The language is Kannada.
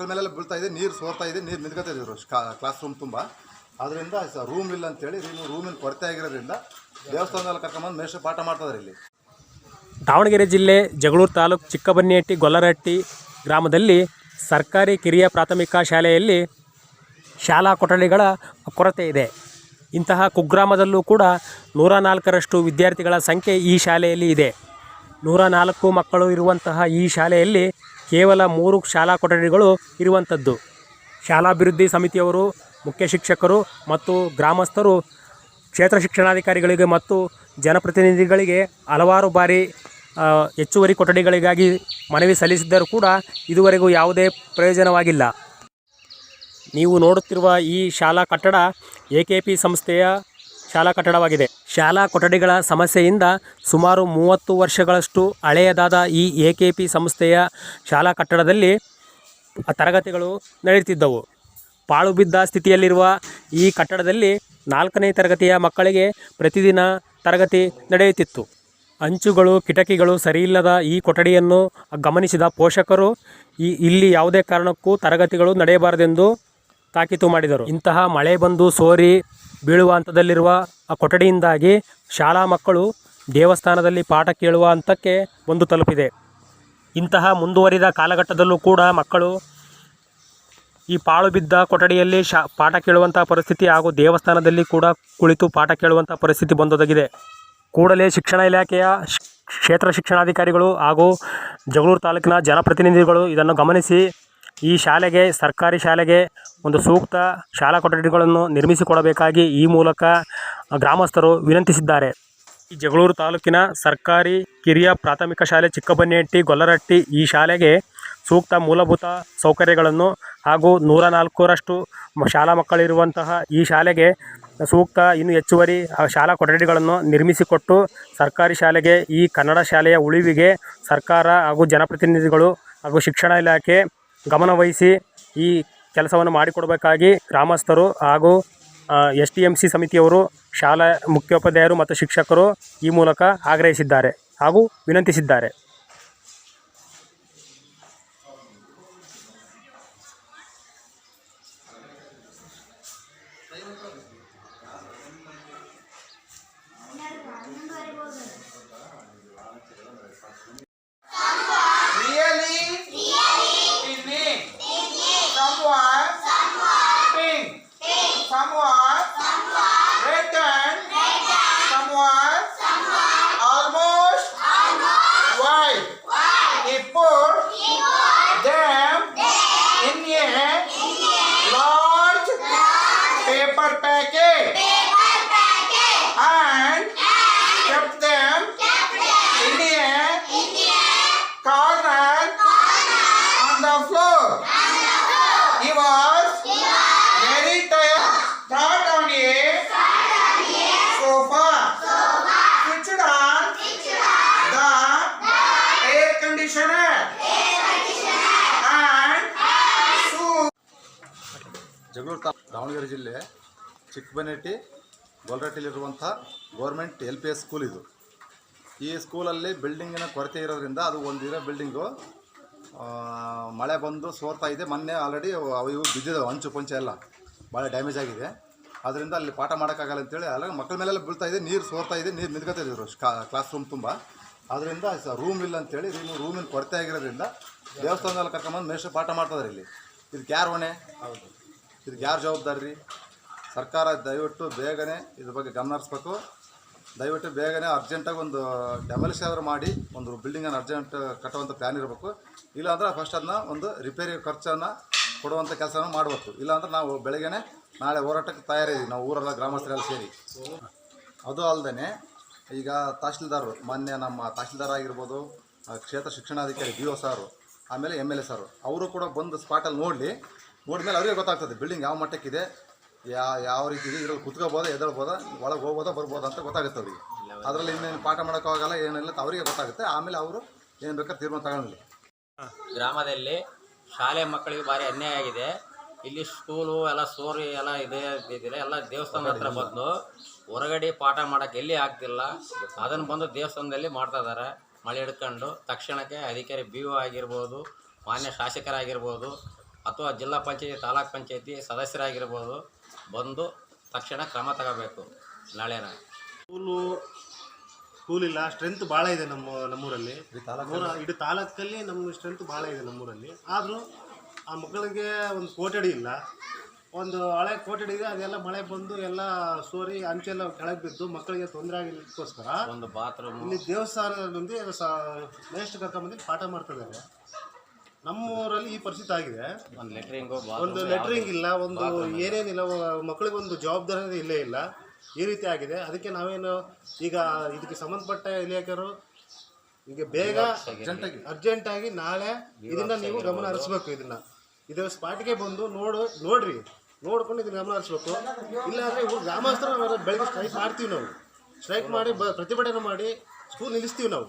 ಮಕ್ಕಳ ಮೇಲೆಲ್ಲ ಬೀಳ್ತಾ ಇದೆ, ನೀರು ಸೋರ್ತಾ ಇದೆ, ನೀರು ನಿಂತ್ಕೊತಾ ಇದ್ರು ಕ್ಲಾಸ್ ರೂಮ್ ತುಂಬ. ಅದರಿಂದ ರೂಮ್ ಇಲ್ಲ ಅಂತೇಳಿ ಇನ್ನು ರೂಮಿನ ಕೊರತೆ ಆಗಿರೋದ್ರಿಂದ ದೇವಸ್ಥಾನದಲ್ಲಿ ಕರ್ಕೊಂಬಂದು ಮೇಷ ಪಾಠ ಮಾಡ್ತಾರೆ ಇಲ್ಲಿ. ದಾವಣಗೆರೆ ಜಿಲ್ಲೆ, ಜಗಳೂರು ತಾಲೂಕು ಚಿಕ್ಕಬನ್ನಿಹಟ್ಟಿ, ಗೊಲ್ಲರಹಟ್ಟಿ ಗ್ರಾಮದಲ್ಲಿ ಸರ್ಕಾರಿ ಕಿರಿಯ ಪ್ರಾಥಮಿಕ ಶಾಲೆಯಲ್ಲಿ ಶಾಲಾ ಕೊಠಡಿಗಳ ಕೊರತೆ ಇದೆ. ಇಂತಹ ಕುಗ್ರಾಮದಲ್ಲೂ ಕೂಡ ನೂರ ನಾಲ್ಕರಷ್ಟು ವಿದ್ಯಾರ್ಥಿಗಳ ಸಂಖ್ಯೆ ಈ ಶಾಲೆಯಲ್ಲಿ ಇದೆ. ನೂರ ನಾಲ್ಕು ಮಕ್ಕಳು ಇರುವಂತಹ ಈ ಶಾಲೆಯಲ್ಲಿ ಕೇವಲ ಮೂರು ಶಾಲಾ ಕೊಠಡಿಗಳು ಇರುವಂಥದ್ದು. ಶಾಲಾಭಿವೃದ್ಧಿ ಸಮಿತಿಯವರು, ಮುಖ್ಯ ಶಿಕ್ಷಕರು ಮತ್ತು ಗ್ರಾಮಸ್ಥರು, ಕ್ಷೇತ್ರ ಶಿಕ್ಷಣಾಧಿಕಾರಿಗಳಿಗೆ ಮತ್ತು ಜನಪ್ರತಿನಿಧಿಗಳಿಗೆ ಹಲವಾರು ಬಾರಿ ಹೆಚ್ಚುವರಿ ಕೊಠಡಿಗಳಿಗಾಗಿ ಮನವಿ ಸಲ್ಲಿಸಿದ್ದರೂ ಕೂಡ ಇದುವರೆಗೂ ಯಾವುದೇ ಪ್ರಯೋಜನವಾಗಿಲ್ಲ. ನೀವು ನೋಡುತ್ತಿರುವ ಈ ಶಾಲಾ ಕಟ್ಟಡ ಎ ಸಂಸ್ಥೆಯ ಶಾಲಾ ಕಟ್ಟಡವಾಗಿದೆ. ಶಾಲಾ ಕೊಠಡಿಗಳ ಸಮಸ್ಯೆಯಿಂದ ಸುಮಾರು ಮೂವತ್ತು ವರ್ಷಗಳಷ್ಟು ಹಳೆಯದಾದ ಈ ಎ ಕೆ ಪಿ ಸಂಸ್ಥೆಯ ಶಾಲಾ ಕಟ್ಟಡದಲ್ಲಿ ತರಗತಿಗಳು ನಡೆಯುತ್ತಿದ್ದವು. ಪಾಳು ಬಿದ್ದ ಸ್ಥಿತಿಯಲ್ಲಿರುವ ಈ ಕಟ್ಟಡದಲ್ಲಿ ನಾಲ್ಕನೇ ತರಗತಿಯ ಮಕ್ಕಳಿಗೆ ಪ್ರತಿದಿನ ತರಗತಿ ನಡೆಯುತ್ತಿತ್ತು. ಅಂಚುಗಳು, ಕಿಟಕಿಗಳು ಸರಿಯಿಲ್ಲದ ಈ ಕೊಠಡಿಯನ್ನು ಗಮನಿಸಿದ ಪೋಷಕರು, ಈ, ಇಲ್ಲಿ ಯಾವುದೇ ಕಾರಣಕ್ಕೂ ತರಗತಿಗಳು ನಡೆಯಬಾರದೆಂದು ತಾಕೀತು ಮಾಡಿದರು. ಇಂತಹ ಮಳೆ ಬಂದು ಸೋರಿ ಬೀಳುವ ಹಂತದಲ್ಲಿರುವ ಆ ಕೊಠಡಿಯಿಂದಾಗಿ ಶಾಲಾ ಮಕ್ಕಳು ದೇವಸ್ಥಾನದಲ್ಲಿ ಪಾಠ ಕೇಳುವ ಹಂತಕ್ಕೆ ಒಂದು ತಲುಪಿದೆ. ಇಂತಹ ಮುಂದುವರಿದ ಕಾಲಘಟ್ಟದಲ್ಲೂ ಕೂಡ ಮಕ್ಕಳು ಈ ಪಾಳು ಬಿದ್ದ ಕೊಠಡಿಯಲ್ಲಿ ಶಾ, ಪಾಠ ಕೇಳುವಂಥ ಪರಿಸ್ಥಿತಿ ಹಾಗೂ ದೇವಸ್ಥಾನದಲ್ಲಿ ಕೂಡ ಕುಳಿತು ಪಾಠ ಕೇಳುವಂಥ ಪರಿಸ್ಥಿತಿ ಬಂದೊದಗಿದೆ. ಕೂಡಲೇ ಶಿಕ್ಷಣ ಇಲಾಖೆಯ ಕ್ಷೇತ್ರ ಶಿಕ್ಷಣಾಧಿಕಾರಿಗಳು ಹಾಗೂ ಜಗಳೂರು ತಾಲೂಕಿನ ಜನಪ್ರತಿನಿಧಿಗಳು ಇದನ್ನು ಗಮನಿಸಿ ಈ ಶಾಲೆಗೆ, ಸರ್ಕಾರಿ ಶಾಲೆಗೆ ಒಂದು ಸೂಕ್ತ ಶಾಲಾ ಕೊಠಡಿಗಳನ್ನು ನಿರ್ಮಿಸಿಕೊಡಬೇಕಾಗಿ ಈ ಮೂಲಕ ಗ್ರಾಮಸ್ಥರು ವಿನಂತಿಸಿದ್ದಾರೆ. ಈ ಜಗಳೂರು ತಾಲೂಕಿನ ಸರ್ಕಾರಿ ಕಿರಿಯ ಪ್ರಾಥಮಿಕ ಶಾಲೆ ಚಿಕ್ಕಬನ್ನಿಹಟ್ಟಿ, ಗೊಲ್ಲರಟ್ಟಿ ಈ ಶಾಲೆಗೆ ಸೂಕ್ತ ಮೂಲಭೂತ ಸೌಕರ್ಯಗಳನ್ನು ಹಾಗೂ ನೂರ ನಾಲ್ಕರಷ್ಟು ಶಾಲಾ ಮಕ್ಕಳಿರುವಂತಹ ಈ ಶಾಲೆಗೆ ಸೂಕ್ತ ಇನ್ನು ಹೆಚ್ಚುವರಿ ಶಾಲಾ ಕೊಠಡಿಗಳನ್ನು ನಿರ್ಮಿಸಿಕೊಟ್ಟು ಸರ್ಕಾರಿ ಶಾಲೆಗೆ ಈ ಕನ್ನಡ ಶಾಲೆಯ ಉಳಿವಿಗೆ ಸರ್ಕಾರ ಹಾಗೂ ಜನಪ್ರತಿನಿಧಿಗಳು ಹಾಗೂ ಶಿಕ್ಷಣ ಇಲಾಖೆ ಗಮನವಹಿಸಿ ಈ ಕೆಲಸವನ್ನು ಮಾಡಿಕೊಡಬೇಕಾಗಿ ಗ್ರಾಮಸ್ಥರು ಹಾಗೂ ಎಸ್ ಟಿ ಎಂ ಸಿ ಸಮಿತಿಯವರು, ಶಾಲಾ ಮುಖ್ಯೋಪಾಧ್ಯಾಯರು ಮತ್ತು ಶಿಕ್ಷಕರು ಈ ಮೂಲಕ ಆಗ್ರಹಿಸಿದ್ದಾರೆ ಹಾಗೂ ವಿನಂತಿಸಿದ್ದಾರೆ. paper packet and kept them in a corner on the floor. He was very tired. Sat on a sofa. Switched on the air conditioner. And soon Jagalur ತಾ ದಾವಣಗೆರೆ ಜಿಲ್ಲೆ Chikkabannetti ಗೊಲ್ರಟ್ಟಿಲಿರುವಂಥ government L P S school ಇದು. ಈ ಸ್ಕೂಲಲ್ಲಿ ಬಿಲ್ಡಿಂಗಿನ ಕೊರತೆ ಇರೋದ್ರಿಂದ ಅದು ಒಂದಿರೋ ಇರೋ ಬಿಲ್ಡಿಂಗು ಮಳೆ ಬಂದು ಸೋರ್ತಾ ಇದೆ. ಮೊನ್ನೆ ಆಲ್ರೆಡಿ ಅವು ಇವು ಬಿದ್ದಿದ್ದಾವೆ ಅಂಚು ಪಂಚೆ ಎಲ್ಲ. ಭಾಳ ಡ್ಯಾಮೇಜ್ ಆಗಿದೆ. ಅದರಿಂದ ಅಲ್ಲಿ ಪಾಠ ಮಾಡೋಕ್ಕಾಗಲ್ಲ ಅಂತೇಳಿ ಅಲ್ಲ ಮಕ್ಕಳ ಮೇಲೆಲ್ಲ ಬೀಳ್ತಾ ಇದೆ ನೀರು ಸೋರ್ತಾ ಇದೆ ನೀರು ನಿಂತ್ಕೊತಾ ಇದ್ರು ಕ್ಲಾಸ್ ರೂಮ್ ತುಂಬ. ಅದರಿಂದ ರೂಮ್ ಇಲ್ಲ ಅಂತೇಳಿ ರೂಮ್ ರೂಮಿನ ಕೊರತೆ ಆಗಿರೋದ್ರಿಂದ ದೇವಸ್ಥಾನದಲ್ಲಿ ಕರ್ಕೊಂಬಂದು ಮೇಷ್ಟ್ರು ಪಾಠ ಮಾಡ್ತಾರೆ ಇಲ್ಲಿ. ಇದಕ್ಕೆ ಯಾರು ಹೊಣೆ? ಇದಕ್ಕೆ ಯಾರು ಜವಾಬ್ದಾರಿ? ರೀ ಸರ್ಕಾರ ದಯವಿಟ್ಟು ಬೇಗನೆ ಇದ್ರ ಬಗ್ಗೆ ಗಮನ ಹರಿಸ್ಬೇಕು. ದಯವಿಟ್ಟು ಬೇಗನೆ ಅರ್ಜೆಂಟಾಗಿ ಒಂದು ಡೆಮಲಿಷ್ ಆದರೂ ಮಾಡಿ, ಒಂದು ಬಿಲ್ಡಿಂಗನ್ನು ಅರ್ಜೆಂಟ್ ಕಟ್ಟುವಂಥ ಪ್ಲ್ಯಾನ್ ಇರಬೇಕು. ಇಲ್ಲಾಂದ್ರೆ ಫಸ್ಟ್ ಅದನ್ನ ಒಂದು ರಿಪೇರಿ ಖರ್ಚನ್ನು ಕೊಡುವಂಥ ಕೆಲಸನ ಮಾಡಬೇಕು. ಇಲ್ಲಾಂದ್ರೆ ನಾವು ಬೆಳಗ್ಗೆನೆ ನಾಳೆ ಹೋರಾಟಕ್ಕೆ ತಯಾರಿದ್ದೀವಿ, ನಾವು ಊರೆಲ್ಲ ಗ್ರಾಮಸ್ಥರೆಲ್ಲ ಸೇರಿ. ಅದು ಅಲ್ಲದೆ ಈಗ ತಹಶೀಲ್ದಾರರು, ಮೊನ್ನೆ ನಮ್ಮ ತಹಶೀಲ್ದಾರ್ ಆಗಿರ್ಬೋದು ಕ್ಷೇತ್ರ ಶಿಕ್ಷಣಾಧಿಕಾರಿ ಬಿ ಒ ಸಾರು, ಆಮೇಲೆ ಎಂ ಎಲ್ ಎ ಸಾರು, ಅವರು ಕೂಡ ಬಂದು ಸ್ಪಾಟಲ್ಲಿ ನೋಡಲಿ. ನೋಡಿದ್ಮೇಲೆ ಅವರಿಗೆ ಗೊತ್ತಾಗ್ತದೆ ಬಿಲ್ಡಿಂಗ್ ಯಾವ ಮಟ್ಟಕ್ಕಿದೆ ಯಾ ಯಾವ ರೀತಿ ಇದೆ ಇದ್ರಲ್ಲಿ ಕುತ್ಕೋಬೋದ ಎದಳ್ಬೋದ ಒಳಗೆ ಹೋಗ್ಬೋದ ಬರ್ಬೋದ ಅಂತ ಗೊತ್ತಾಗುತ್ತೆ ಅವರಿಗೆ. ಅದರಲ್ಲಿ ಇನ್ನೇನು ಪಾಠ ಮಾಡೋಕ್ಕಾಗಲ್ಲ ಏನಿಲ್ಲ ಅಂತ ಅವರಿಗೆ ಗೊತ್ತಾಗುತ್ತೆ. ಆಮೇಲೆ ಅವರು ಏನು ಬೇಕಾದ್ರೆ ತೀರ್ಮಾನ ತಗೊಳ್ಳಿ ಗ್ರಾಮದಲ್ಲಿ ಶಾಲೆ ಮಕ್ಕಳಿಗೆ ಭಾರಿ ಅನ್ಯಾಯ ಆಗಿದೆ. ಇಲ್ಲಿ ಸ್ಕೂಲು ಎಲ್ಲ ಸೋರಿ ಎಲ್ಲ ಇದೆ ಇದಿಲ್ಲ ಎಲ್ಲ ದೇವಸ್ಥಾನ ಹತ್ರ ಬಂದು ಹೊರಗಡೆ ಪಾಠ ಮಾಡೋಕ್ಕೆ ಎಲ್ಲಿ ಆಗ್ತಿಲ್ಲ. ಅದನ್ನು ಬಂದು ದೇವಸ್ಥಾನದಲ್ಲಿ ಮಾಡ್ತಾ ಇದ್ದಾರೆ. ಮಳೆ ಹಿಡ್ಕೊಂಡು ತಕ್ಷಣಕ್ಕೆ ಅಧಿಕಾರಿ ಬಿ ಒ ಆಗಿರ್ಬೋದು ಮಾನ್ಯ ಶಾಸಕರಾಗಿರ್ಬೋದು ಅಥವಾ ಜಿಲ್ಲಾ ಪಂಚಾಯತಿ ತಾಲೂಕ್ ಪಂಚಾಯತಿ ಸದಸ್ಯರಾಗಿರ್ಬೋದು ಬಂದು ತಕ್ಷಣ ಕ್ರಮ ತಗೋಬೇಕು ನಾಳೆನ ಸ್ಕೂಲು ಸ್ಕೂಲಿಲ್ಲ ಸ್ಟ್ರೆಂತ್ ಭಾಳ ಇದೆ ನಮ್ಮ ನಮ್ಮೂರಲ್ಲಿ. ನೂರ ಇಡೀ ತಾಲೂಕಲ್ಲಿ ನಮ್ಮ ಸ್ಟ್ರೆಂತ್ ಭಾಳ ಇದೆ ನಮ್ಮೂರಲ್ಲಿ. ಆದರೂ ಆ ಮಕ್ಕಳಿಗೆ ಒಂದು ಕೋಟಡಿ ಇಲ್ಲ. ಒಂದು ಹಳೆ ಕೋಟಡಿ ಇದೆ ಅದೆಲ್ಲ ಮಳೆ ಬಂದು ಎಲ್ಲ ಸೋರಿ ಅಂಚೆಲ್ಲ ಕೆಳಗೆ ಬಿದ್ದು ಮಕ್ಕಳಿಗೆ ತೊಂದರೆ ಆಗಿದ್ದಕ್ಕೋಸ್ಕರ ಒಂದು ಬಾತ್ರೂಮ್ ಇಲ್ಲಿ ದೇವಸ್ಥಾನದಲ್ಲಿ ನೆಕ್ಸ್ಟ್ ಕರ್ಕೊಂಬಂದು ಪಾಠ ಮಾಡ್ತಿದ್ದಾರೆ. ನಮ್ಮೂರಲ್ಲಿ ಈ ಪರಿಸ್ಥಿತಿ ಆಗಿದೆ. ಒಂದು ಲೆಟ್ರಿಂಗು ಒಂದು ಲೆಟ್ರಿಂಗ್ ಇಲ್ಲ ಒಂದು ಏನೇನಿಲ್ಲ ಮಕ್ಕಳಿಗೆ ಮಕ್ಕಳಿಗೊಂದು ಜವಾಬ್ದಾರಿ ಇಲ್ಲೇ ಇಲ್ಲ. ಈ ರೀತಿ ಆಗಿದೆ. ಅದಕ್ಕೆ ನಾವೇನು ಈಗ ಇದಕ್ಕೆ ಸಂಬಂಧಪಟ್ಟ ಇಲಾಖೆಯವರು ಈಗ ಬೇಗ ಅರ್ಜೆಂಟಾಗಿ ನಾಳೆ ಇದನ್ನ ನೀವು ಗಮನ ಹರಿಸ್ಬೇಕು ಇದನ್ನ. ಇದರ ಸ್ಪಾಟ್ಗೆ ಬಂದು ನೋಡು ನೋಡ್ರಿ. ನೋಡ್ಕೊಂಡು ಇದನ್ನ ಗಮನ ಹರಿಸ್ಬೇಕು. ಇಲ್ಲಾಂದ್ರೆ ಇವ್ರು ಗ್ರಾಮಸ್ಥರು ಬೆಳಗ್ಗೆ ಸ್ಟ್ರೈಕ್ ಮಾಡ್ತೀವಿ ನಾವು. ಸ್ಟ್ರೈಕ್ ಮಾಡಿ ಬ ಪ್ರತಿಭಟನೆ ಮಾಡಿ ಸ್ಕೂಲ್ ನಿಲ್ಲಿಸ್ತೀವಿ ನಾವು.